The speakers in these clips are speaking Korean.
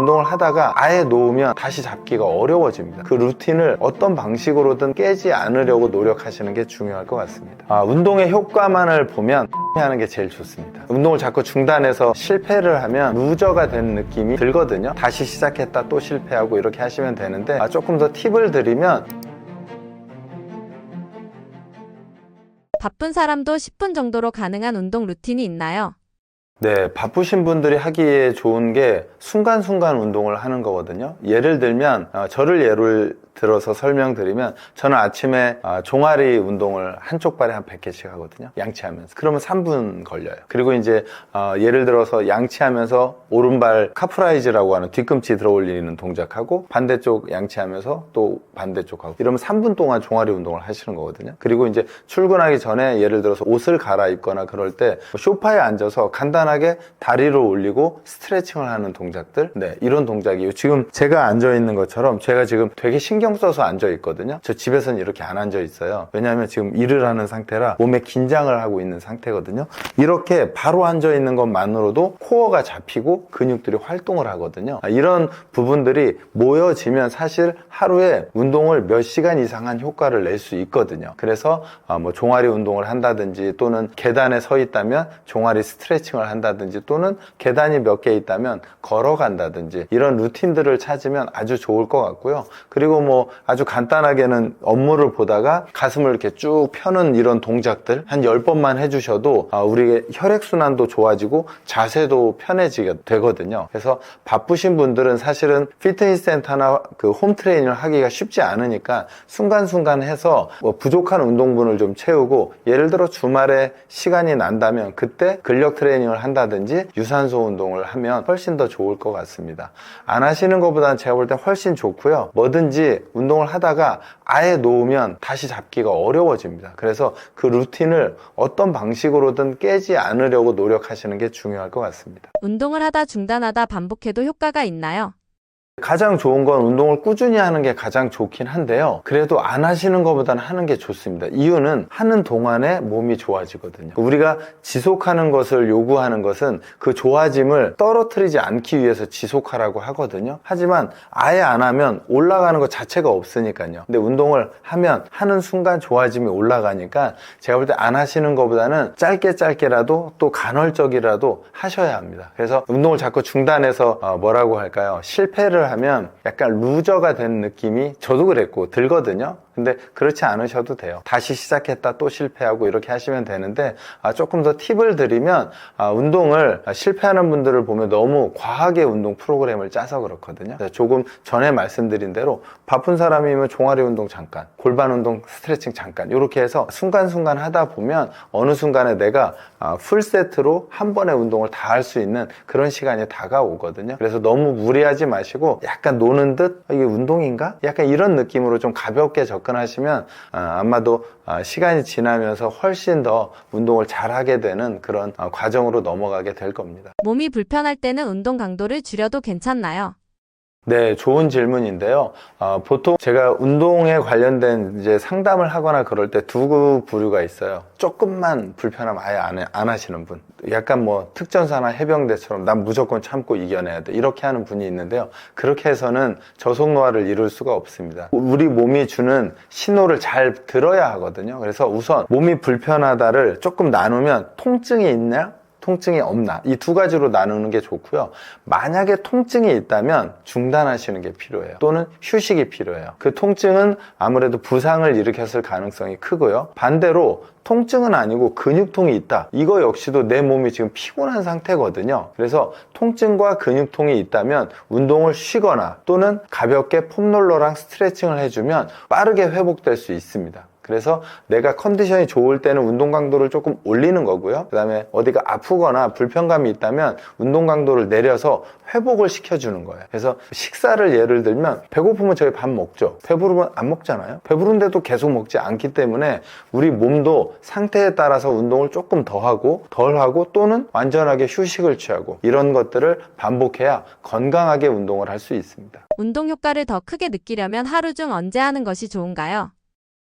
운동을 하다가 아예 놓으면 다시 잡기가 어려워집니다. 그 루틴을 어떤 방식으로든 깨지 않으려고 노력하시는 게 중요할 것 같습니다. 아, 운동의 효과만을 보면 하는 게 제일 좋습니다. 운동을 자꾸 중단해서 실패를 하면 루저가 된 느낌이 들거든요. 다시 시작했다 또 실패하고 이렇게 하시면 되는데 아, 조금 더 팁을 드리면 바쁜 사람도 10분 정도로 가능한 운동 루틴이 있나요? 네, 바쁘신 분들이 하기에 좋은 게 순간순간 운동을 하는 거거든요. 예를 들면, 어, 저를 예를 들어서 설명드리면, 저는 아침에 어, 종아리 운동을 한쪽 발에 한 100개씩 하거든요. 양치하면서. 그러면 3분 걸려요. 그리고 이제, 어, 예를 들어서 양치하면서 오른발 카프라이즈라고 하는 뒤꿈치 들어 올리는 동작하고, 반대쪽 양치하면서 또 반대쪽 하고, 이러면 3분 동안 종아리 운동을 하시는 거거든요. 그리고 이제 출근하기 전에 예를 들어서 옷을 갈아입거나 그럴 때 쇼파에 앉아서 간단하게 다리를 올리고 스트레칭을 하는 동작들 네 이런 동작이에요 지금 제가 앉아 있는 것처럼 제가 지금 되게 신경 써서 앉아 있거든요. 저 집에서는 이렇게 안 앉아 있어요. 왜냐하면 지금 일을 하는 상태라 몸에 긴장을 하고 있는 상태거든요. 이렇게 바로 앉아 있는 것만으로도 코어가 잡히고 근육들이 활동을 하거든요. 아, 이런 부분들이 모여지면 사실 하루에 운동을 몇 시간 이상 한 효과를 낼 수 있거든요. 그래서 아, 뭐 종아리 운동을 한다든지 또는 계단에 서 있다면 종아리 스트레칭을 한다든지 또는 계단이 몇 개 있다면 걸어간다든지 이런 루틴들을 찾으면 아주 좋을 것 같고요. 그리고 뭐 아주 간단하게는 업무를 보다가 가슴을 이렇게 쭉 펴는 이런 동작들 한 10번만 해주셔도 아, 우리의 혈액순환도 좋아지고 자세도 편해지게 되거든요. 그래서 바쁘신 분들은 사실은 피트니스 센터나 그 홈트레이닝을 하기가 쉽지 않으니까 순간순간 해서 뭐 부족한 운동분을 좀 채우고 예를 들어 주말에 시간이 난다면 그때 근력 트레이닝을 한다든지 유산소 운동을 하면 훨씬 더 좋을 것 같습니다. 안 하시는 것보다는 제가 볼 때 훨씬 좋고요. 뭐든지 운동을 하다가 아예 놓으면 다시 잡기가 어려워집니다. 그래서 그 루틴을 어떤 방식으로든 깨지 않으려고 노력하시는 게 중요할 것 같습니다. 운동을 하다 중단하다 반복해도 효과가 있나요? 가장 좋은 건 운동을 꾸준히 하는 게 가장 좋긴 한데요. 그래도 안 하시는 것보다는 하는 게 좋습니다. 이유는 하는 동안에 몸이 좋아지거든요. 우리가 지속하는 것을 요구하는 것은 그 좋아짐을 떨어뜨리지 않기 위해서 지속하라고 하거든요. 하지만 아예 안 하면 올라가는 것 자체가 없으니까요. 근데 운동을 하면 하는 순간 좋아짐이 올라가니까 제가 볼 때 안 하시는 것보다는 짧게 짧게라도 또 간헐적이라도 하셔야 합니다. 그래서 운동을 자꾸 중단해서 어, 뭐라고 할까요? 실패를 하면 약간 루저가 된 느낌이 저도 그랬고 들거든요. 근데 그렇지 않으셔도 돼요. 다시 시작했다 또 실패하고 이렇게 하시면 되는데 아, 조금 더 팁을 드리면 아, 운동을 아, 실패하는 분들을 보면 너무 과하게 운동 프로그램을 짜서 그렇거든요. 조금 전에 말씀드린 대로 바쁜 사람이면 종아리 운동 잠깐, 골반 운동 스트레칭 잠깐 이렇게 해서 순간순간 하다 보면 어느 순간에 내가 아, 풀 세트로 한 번에 운동을 다 할 수 있는 그런 시간이 다가오거든요. 그래서 너무 무리하지 마시고 약간 노는 듯 아, 이게 운동인가? 약간 이런 느낌으로 좀 가볍게 접근하시면 아, 아마도 아, 시간이 지나면서 훨씬 더 운동을 잘하게 되는 그런 아, 과정으로 넘어가게 될 겁니다. 몸이 불편할 때는 운동 강도를 줄여도 괜찮나요? 네, 좋은 질문인데요. 어, 보통 제가 운동에 관련된 이제 상담을 하거나 그럴 때 두 부류가 있어요. 조금만 불편하면 아예 안, 해- 안 하시는 분. 약간 뭐 특전사나 해병대처럼 난 무조건 참고 이겨내야 돼. 이렇게 하는 분이 있는데요. 그렇게 해서는 저속노화를 이룰 수가 없습니다. 우리 몸이 주는 신호를 잘 들어야 하거든요. 그래서 우선 몸이 불편하다를 조금 나누면 통증이 있냐? 통증이 없나 이 두 가지로 나누는 게 좋고요. 만약에 통증이 있다면 중단하시는 게 필요해요. 또는 휴식이 필요해요. 그 통증은 아무래도 부상을 일으켰을 가능성이 크고요. 반대로 통증은 아니고 근육통이 있다. 이거 역시도 내 몸이 지금 피곤한 상태거든요. 그래서 통증과 근육통이 있다면 운동을 쉬거나 또는 가볍게 폼롤러랑 스트레칭을 해주면 빠르게 회복될 수 있습니다. 그래서 내가 컨디션이 좋을 때는 운동 강도를 조금 올리는 거고요. 그 다음에 어디가 아프거나 불편감이 있다면 운동 강도를 내려서 회복을 시켜주는 거예요. 그래서 식사를 예를 들면 배고프면 저희 밥 먹죠. 배부르면 안 먹잖아요. 배부른데도 계속 먹지 않기 때문에 우리 몸도 상태에 따라서 운동을 조금 더 하고 덜 하고 또는 완전하게 휴식을 취하고 이런 것들을 반복해야 건강하게 운동을 할 수 있습니다. 운동 효과를 더 크게 느끼려면 하루 중 언제 하는 것이 좋은가요?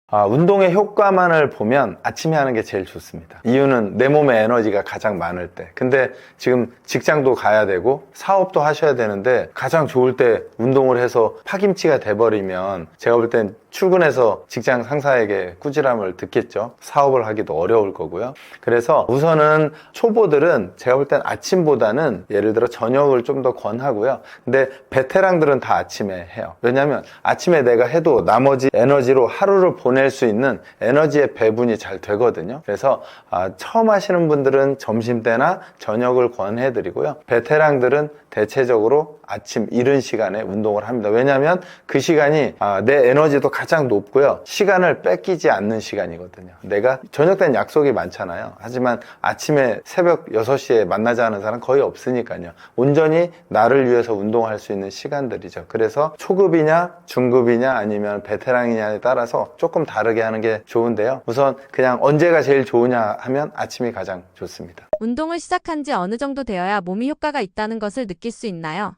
아, 운동의 효과만을 보면 아침에 하는 게 제일 좋습니다. 이유는 내 몸에 에너지가 가장 많을 때. 근데 지금 직장도 가야 되고 사업도 하셔야 되는데 가장 좋을 때 운동을 해서 파김치가 돼버리면 제가 볼 땐 출근해서 직장 상사에게 꾸지람을 듣겠죠. 사업을 하기도 어려울 거고요. 그래서 우선은 초보들은 제가 볼 땐 아침보다는 예를 들어 저녁을 좀 더 권하고요. 근데 베테랑들은 다 아침에 해요. 왜냐하면 아침에 내가 해도 나머지 에너지로 하루를 보낼 수 있는 에너지의 배분이 잘 되거든요. 그래서 아, 처음 하시는 분들은 점심 때나 저녁을 권해드리고요. 베테랑들은 대체적으로 아침 이른 시간에 운동을 합니다. 왜냐하면 그 시간이 아, 내 에너지도 가장 높고요. 시간을 뺏기지 않는 시간이거든요. 내가 저녁 때는 약속이 많잖아요. 하지만 아침에 새벽 6시에 만나자는 사람 거의 없으니까요. 온전히 나를 위해서 운동할 수 있는 시간들이죠. 그래서 초급이냐, 중급이냐, 아니면 베테랑이냐에 따라서 조금 다르게 하는 게 좋은데요. 우선 그냥 언제가 제일 좋으냐 하면 아침이 가장 좋습니다. 운동을 시작한 지 어느 정도 되어야 몸이 효과가 있다는 것을 느낄 수 있나요?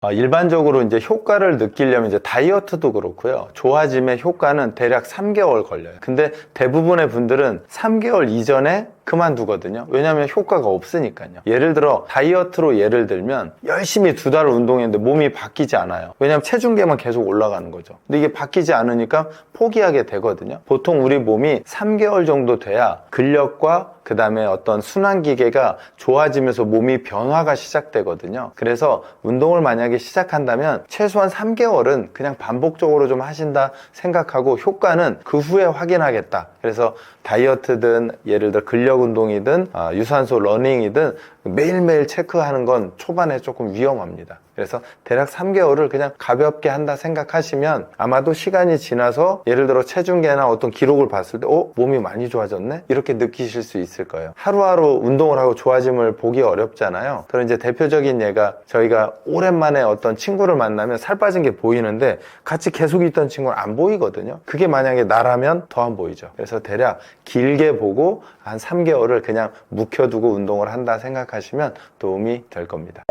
어, 일반적으로 이제 효과를 느끼려면 이제 다이어트도 그렇고요. 좋아짐의 효과는 대략 3개월 걸려요. 근데 대부분의 분들은 3개월 이전에 그만두거든요. 왜냐하면 효과가 없으니까요. 예를 들어 다이어트로 예를 들면 열심히 두 달을 운동했는데 몸이 바뀌지 않아요. 왜냐하면 체중계만 계속 올라가는 거죠. 근데 이게 바뀌지 않으니까 포기하게 되거든요. 보통 우리 몸이 3개월 정도 돼야 근력과 그 다음에 어떤 순환기계가 좋아지면서 몸이 변화가 시작되거든요. 그래서 운동을 만약에 시작한다면 최소한 3개월은 그냥 반복적으로 좀 하신다 생각하고 효과는 그 후에 확인하겠다. 그래서 다이어트든 예를 들어 근력 운동이든 아, 유산소 러닝이든 매일매일 체크하는 건 초반에 조금 위험합니다. 그래서 대략 3개월을 그냥 가볍게 한다 생각하시면 아마도 시간이 지나서 예를 들어 체중계나 어떤 기록을 봤을 때 어? 몸이 많이 좋아졌네? 이렇게 느끼실 수 있을 거예요. 하루하루 운동을 하고 좋아짐을 보기 어렵잖아요. 그런 이제 대표적인 예가 저희가 오랜만에 어떤 친구를 만나면 살 빠진 게 보이는데 같이 계속 있던 친구는 안 보이거든요. 그게 만약에 나라면 더 안 보이죠. 그래서 대략 길게 보고 한 3개월을 그냥 묵혀두고 운동을 한다 생각하시면 도움이 될 겁니다.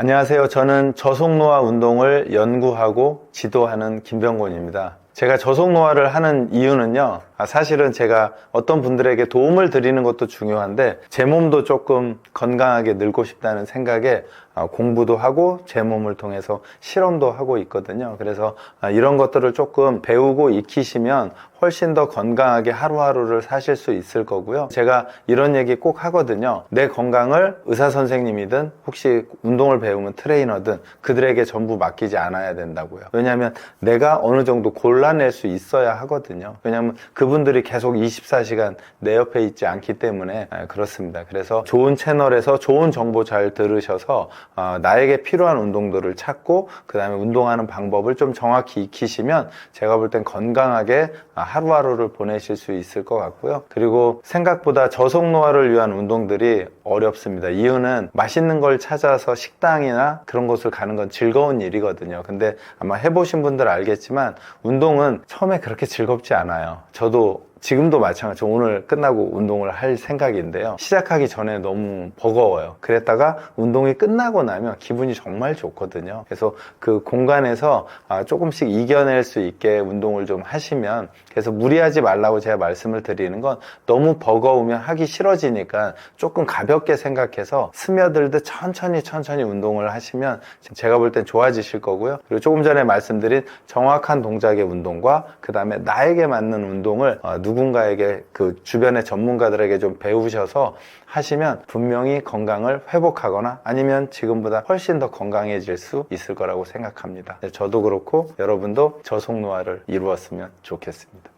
안녕하세요. 저는 저속노화 운동을 연구하고 지도하는 김병곤입니다. 제가 저속노화를 하는 이유는요, 아, 사실은 제가 어떤 분들에게 도움을 드리는 것도 중요한데, 제 몸도 조금 건강하게 늙고 싶다는 생각에 아, 공부도 하고, 제 몸을 통해서 실험도 하고 있거든요. 그래서 아, 이런 것들을 조금 배우고 익히시면 훨씬 더 건강하게 하루하루를 사실 수 있을 거고요. 제가 이런 얘기 꼭 하거든요. 내 건강을 의사 선생님이든 혹시 운동을 배우면 트레이너든 그들에게 전부 맡기지 않아야 된다고요. 왜냐하면 내가 어느 정도 골라낼 수 있어야 하거든요. 왜냐하면 그 분들이 계속 24시간 내 옆에 있지 않기 때문에 아, 그렇습니다. 그래서 좋은 채널에서 좋은 정보 잘 들으셔서 어, 나에게 필요한 운동들을 찾고 그 다음에 운동하는 방법을 좀 정확히 익히시면 제가 볼 땐 건강하게 아, 하루하루를 보내실 수 있을 것 같고요. 그리고 생각보다 저속노화를 위한 운동들이 어렵습니다. 이유는 맛있는 걸 찾아서 식당이나 그런 곳을 가는 건 즐거운 일이거든요. 근데 아마 해보신 분들 알겠지만 운동은 처음에 그렇게 즐겁지 않아요. 저도 지금도 마찬가지로 오늘 끝나고 운동을 할 생각인데요. 시작하기 전에 너무 버거워요. 그랬다가 운동이 끝나고 나면 기분이 정말 좋거든요. 그래서 그 공간에서 아, 조금씩 이겨낼 수 있게 운동을 좀 하시면 그래서 무리하지 말라고 제가 말씀을 드리는 건 너무 버거우면 하기 싫어지니까 조금 가볍게 생각해서 스며들듯 천천히 천천히 운동을 하시면 제가 볼 땐 좋아지실 거고요. 그리고 조금 전에 말씀드린 정확한 동작의 운동과 그 다음에 나에게 맞는 운동을 어, 누군가에게 그 주변의 전문가들에게 좀 배우셔서 하시면 분명히 건강을 회복하거나 아니면 지금보다 훨씬 더 건강해질 수 있을 거라고 생각합니다. 네, 저도 그렇고 여러분도 저속노화를 이루었으면 좋겠습니다.